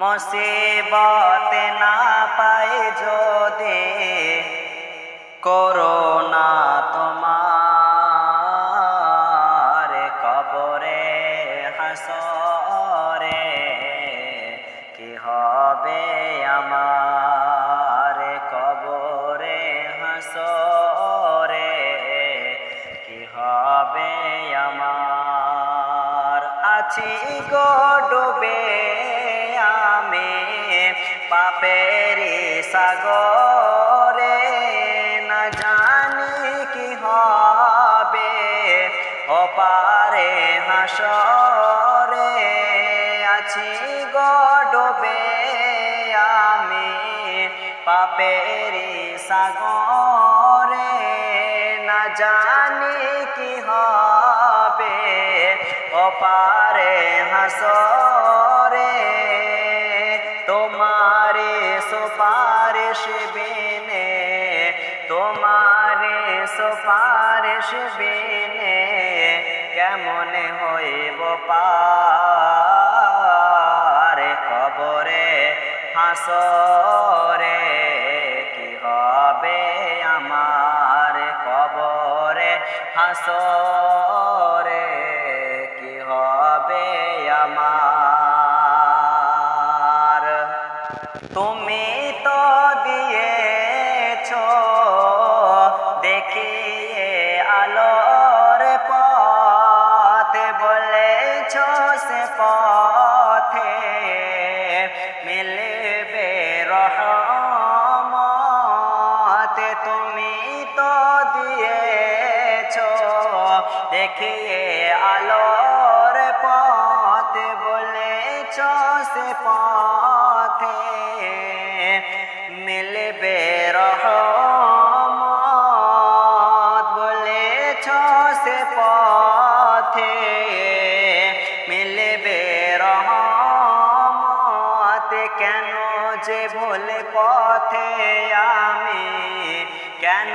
মুসিবত না পাই যদি করোনা তোমার কবরে হাসরে, কি হবে আমার কবরে হাসরে, কি হবে আমার? আছি গো ডুবে পাপেরি সাগরে না জানি কি হবে। ও পারে হাসরে আছি গো ডুবে আমি। পাপেরি সাগরে না জানি কি হবে। ও পারে হাসরে সুপারিশ বিনে, তোমারে সুপারিশ বিনে, কেমন হইব পার কবরে, হাসরে কি হবে আমার কবরে, হাসরে কি হবে আমার? তুমি দেখিয়ে আলোর পথ বলেছ সে পথে মিলবে রহমত। বলেছ সে পথে মিলবে রহমত। কেন যে বলে পথে আমি, কেন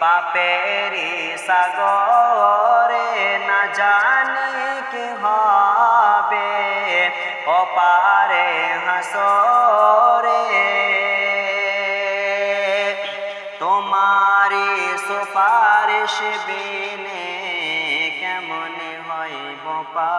পাপেরি সাগরে না জানি কি হবে। ও পারে হাসরে তোমারি সুপারিশ বিনে কেমন হইব পা